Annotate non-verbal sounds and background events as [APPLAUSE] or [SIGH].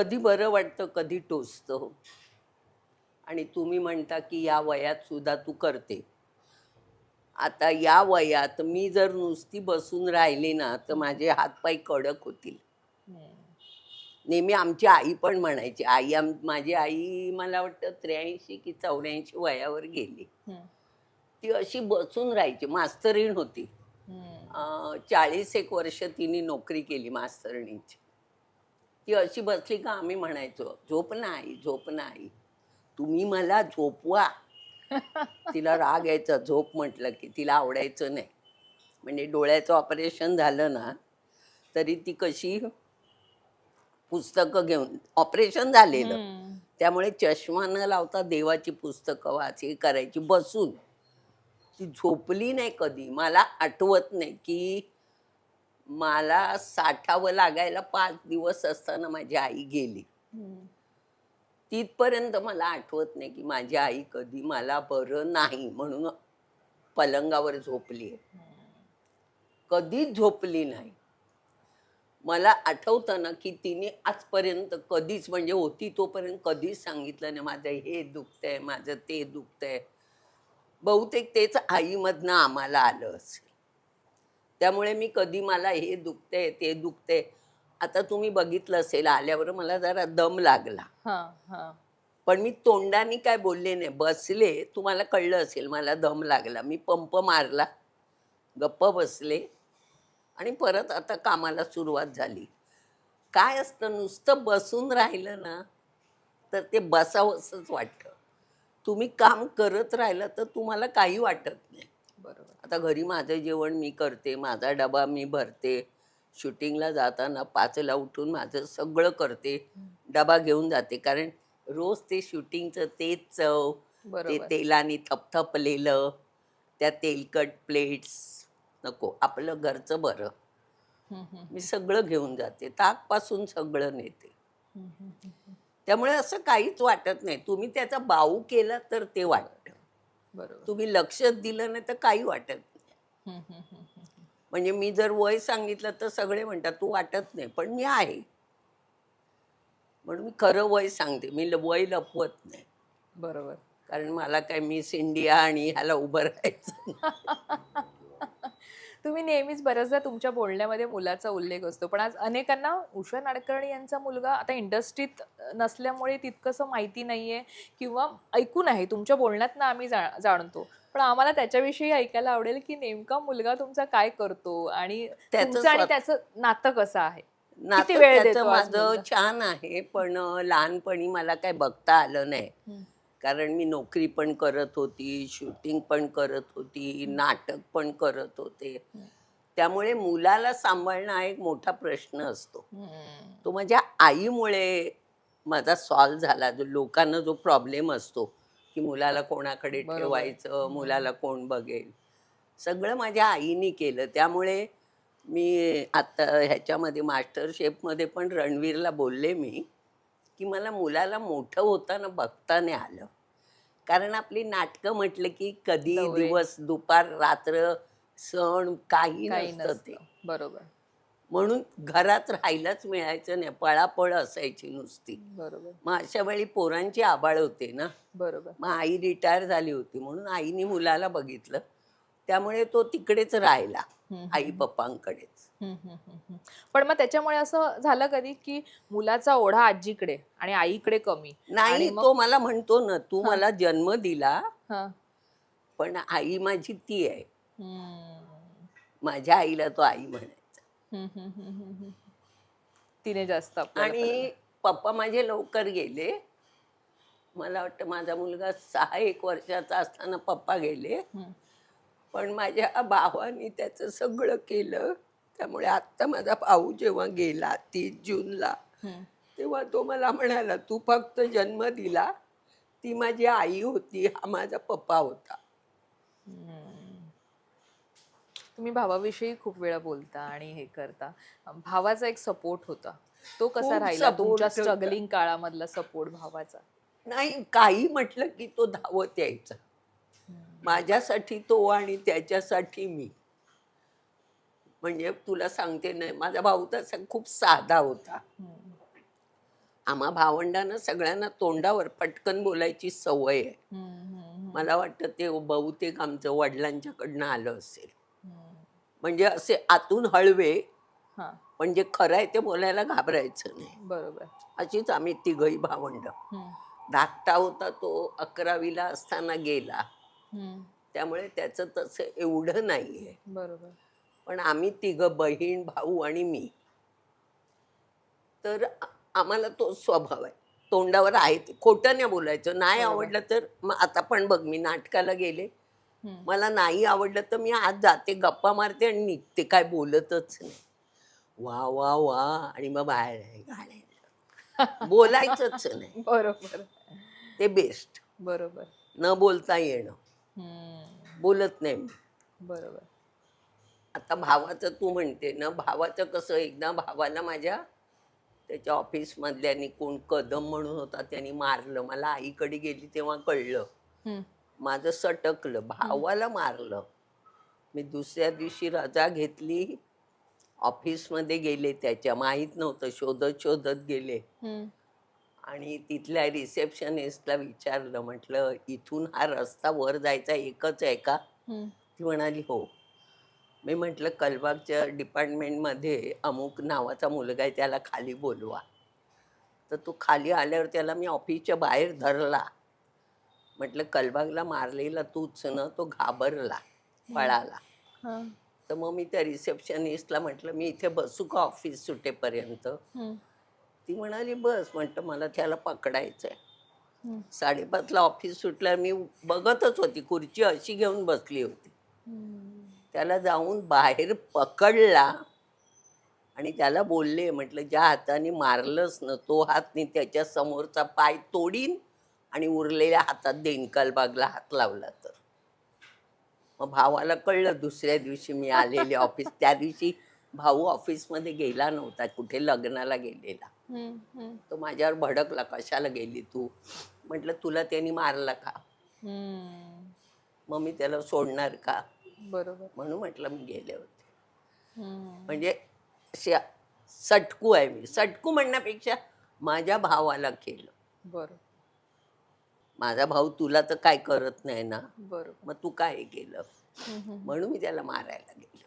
कधी बरं वाटतं कधी टोचतं आणि तुम्ही म्हणता की या वयात सुद्धा तू करते. आता या वयात मी जर नुसती बसून राहिली ना तर माझे हातपाय कडक होतील. नेहमी आमची आई पण म्हणायची आई आम माझी आई मला वाटतं त्र्याऐंशी की चौऱ्याऐंशी वयावर गेली. ती अशी बसून राहायची मास्तरीण होती. चाळीस एक वर्ष तिने नोकरी केली मास्तरणीची. ती अशी बसली का आम्ही म्हणायचो झोप नाही झोप नाही. तुम्ही मला झोपवा. [LAUGHS] तिला राग यायचा झोप म्हटलं की तिला आवडायचं नाही. म्हणजे डोळ्याचं ऑपरेशन झालं ना तरी ती कशी पुस्तकं घेऊन ऑपरेशन झालेलं. त्यामुळे चष्मा न लावता देवाची पुस्तकं वाची करायची. बसून ती झोपली नाही कधी. मला आठवत नाही की मला साठावं लागायला पाच दिवस असताना माझी आई गेली. तिथपर्यंत मला आठवत नाही की माझी आई कधी मला बरं नाही म्हणून पलंगावर झोपली कधीच झोपली नाही. मला आठवतं ना की तिने आजपर्यंत कधीच म्हणजे होती तोपर्यंत कधीच सांगितलं नाही माझं हे दुखतंय माझं ते दुखतंय. बहुतेक तेच आईमधनं आम्हाला आलं असेल. त्यामुळे मी कधी मला हे दुखतंय ते दुखतंय. आता तुम्ही बघितलं असेल आल्यावर मला जरा दम लागला. पण मी तोंडाने काय बोलले नाही बसले. तुम्हाला कळलं असेल मला दम लागला. मी पंप मारला गप्प बसले आणि परत आता कामाला सुरुवात झाली. काय असतं नुसतं बसून राहिलं ना तर ते बसावंसंच वाटतं. तुम्ही काम करत राहिलं तर तुम्हाला काही वाटत नाही. बरोबर. आता घरी माझं जेवण मी करते माझा डबा मी भरते शूटिंगला जाताना पाचला उठून माझं सगळं करते डबा घेऊन जाते. कारण रोज ते शूटिंगचं तेच चव ते तेलाने थपथपलेलं त्या तेलकट प्लेट्स नको आपलं घरचं बरं. मी सगळं घेऊन जाते ताकपासून सगळं नेते. त्यामुळे असं काहीच वाटत नाही. तुम्ही त्याचा बाऊ केला तर ते वाटतं. तुम्ही लक्ष दिलं नाही तर काही वाटत नाही. म्हणजे मी जर वय सांगितलं तर सगळे म्हणतात तू वाटत नाही पण मी आहे. म्हणून मी खरं वय सांगते मी वय लपवत नाही. बरोबर. कारण मला काय मिस इंडिया आणि ह्याला उभं राहायचं. [LAUGHS] तुम्ही नेहमीच बऱ्याचदा तुमच्या बोलण्यामध्ये मुलाचा उल्लेख असतो. पण आज अनेकांना उषा नाडकर्णी यांचा मुलगा आता इंडस्ट्रीत नसल्यामुळे तितकंसं माहिती नाहीये किंवा ऐकून आहे तुमच्या बोलण्यातनं आम्ही जा जाणतो. पण आम्हाला त्याच्याविषयी ऐकायला आवडेल की नेमका मुलगा तुमचा काय करतो आणि त्याचं तुमचं आणि त्याचं नातं कसं आहे? नातं माझं? छान आहे. पण लहानपणी मला काय बघता आलं नाही. कारण मी नोकरी पण करत होती शूटिंग पण करत होती नाटक पण करत होते. त्यामुळे मुलाला सांभाळणं हा एक मोठा प्रश्न असतो. तो माझ्या आईमुळे माझा सॉल्व झाला जो लोकांना जो प्रॉब्लेम असतो की मुलाला कोणाकडे. ठेवायचं. मुलाला कोण बघेल सगळं माझ्या आईने केलं त्यामुळे मी आता ह्याच्यामध्ये मास्टर शेफमध्ये पण रणवीरला बोलले मी की मला मुलाला मोठं होताना बघता नाही आलं. कारण आपली नाटकं म्हटलं की कधी. दिवस दुपार रात्र सण काही काही नसतं ते. नसतं. बरोबर. म्हणून घरात राहायलाच मिळायचं नाही. पळापळ असायची नुसती. बरोबर. मग अशा वेळी पोरांची आबाळ होते ना. बरोबर. मग आई रिटायर झाली होती म्हणून आईने मुलाला बघितलं. त्यामुळे तो तिकडेच राहिला. आई. पप्पांकडेच. पण मग त्याच्यामुळे असं झालं कधी की मुलाचा ओढा आजीकडे आणि आईकडे कमी नाही तो मला म्हणतो ना तू. मला जन्म दिला. पण आई माझी ती आहे. माझ्या आईला तो आई म्हणायचा. तिने जास्त आणि पप्पा माझे लवकर गेले मला वाटतं माझा मुलगा सहा एक वर्षाचा असताना पप्पा गेले. पण माझ्या भावाने त्याचं सगळं केलं त्यामुळे आत्ता माझा भाऊ जेव्हा गेला तीस जूनला. तेव्हा तो मला म्हणाला तू फक्त जन्म दिला ती माझी आई होती हा माझा पप्पा होता. तुम्ही भावाविषयी खूप वेळा बोलता आणि हे करता भावाचा एक सपोर्ट होता तो कसा खूप राहिला support तुमच्या होता. स्ट्रगलिंग काळामधला सपोर्ट भावाचा नाही काही म्हटलं की तो धावत यायचा माझ्यासाठी तो आणि त्याच्यासाठी मी. म्हणजे तुला सांगते नाही माझा भाऊ तसा खूप साधा होता. आम्हा भावंडांना सगळ्यांना तोंडावर पटकन बोलायची सवय आहे. मला वाटतं ते बहुतेक आमचं वडिलांच्याकडनं आलं असेल. म्हणजे असे आतून हळवे पण जे खरं आहे ते बोलायला घाबरायचं नाही. बरोबर. अशीच आम्ही तिघही भावंड. धाकटा होता तो अकरावीला असताना गेला. त्यामुळे त्याचं तसं एवढं नाही आहे बरोबर. पण आम्ही तिघं बहीण भाऊ आणि मी. तर आम्हाला तो स्वभाव आहे. तोंडावर आहे ते. खोटं नाही बोलायचं. नाही. आवडलं तर मग आता पण बघ मी नाटकाला गेले. मला नाही आवडलं तर मी आज जाते गप्पा मारते आणि निघते. काय बोलतच नाही. वा वा वा. आणि मग बाहेर आहे, बोलायचंच नाही. [LAUGHS] बरोबर. ते बेस्ट बरोबर. न बोलता येणं. बोलत नाही बरोबर. आता भावाचं तू म्हणते ना भावाचं कसं एकदा भावाला माझ्या त्याच्या ऑफिसमधल्यानी कोण कदम म्हणून होता त्यांनी मारलं. मला आईकडे गेली तेव्हा कळलं. माझं सटकलं भावाला मारलं. मी दुसऱ्या दिवशी रजा घेतली. ऑफिसमध्ये गेले त्याच्या माहीत नव्हतं शोधत शोधत गेले. आणि तिथल्या रिसेप्शनिस्टला विचारलं म्हटलं इथून हा रस्ता वर जायचा एकच आहे का? ती म्हणाली हो. मी म्हटलं कलबागच्या डिपार्टमेंटमध्ये अमुक नावाचा मुलगा आहे त्याला खाली बोलवा. तर तो खाली आल्यावर त्याला मी ऑफिसच्या बाहेर धरला. म्हटलं कलबागला मारलेला तूच ना तो घाबरला पळाला. तर मग मी त्या रिसेप्शनिस्टला म्हटलं मी इथे बसू का ऑफिस सुटेपर्यंत? ती म्हणाली बस म्हटलं मला त्याला पकडायचं आहे साडेपाचला ऑफिस सुटल्यावर मी बघतच होती खुर्ची अशी घेऊन बसली होती. त्याला जाऊन बाहेर पकडला आणि त्याला बोलले म्हटलं ज्या हाताने मारलंस ना तो हात मी त्याच्या समोरचा पाय तोडीन आणि उरलेल्या हातात देईन कलबागला हात लावला तर. मग भावाला कळलं दुसऱ्या दिवशी मी आलेले ऑफिस [LAUGHS] त्या दिवशी भाऊ ऑफिसमध्ये गेला नव्हता कुठे लग्नाला गेलेला. तो माझ्यावर भडकला कशाला गेली तू? म्हटलं तुला त्यांनी मारला का? मग मी त्याला सोडणार का? बरोबर. म्हणून म्हटलं मी गेले होते. म्हणजे अशी सटकू आहे मी. सटकू म्हणण्यापेक्षा माझ्या भावाला केलं. बरोबर. माझा भाऊ तुला तर काय करत नाही ना? बरोबर. मग तू काय केलं? म्हणून मी त्याला मारायला गेलो.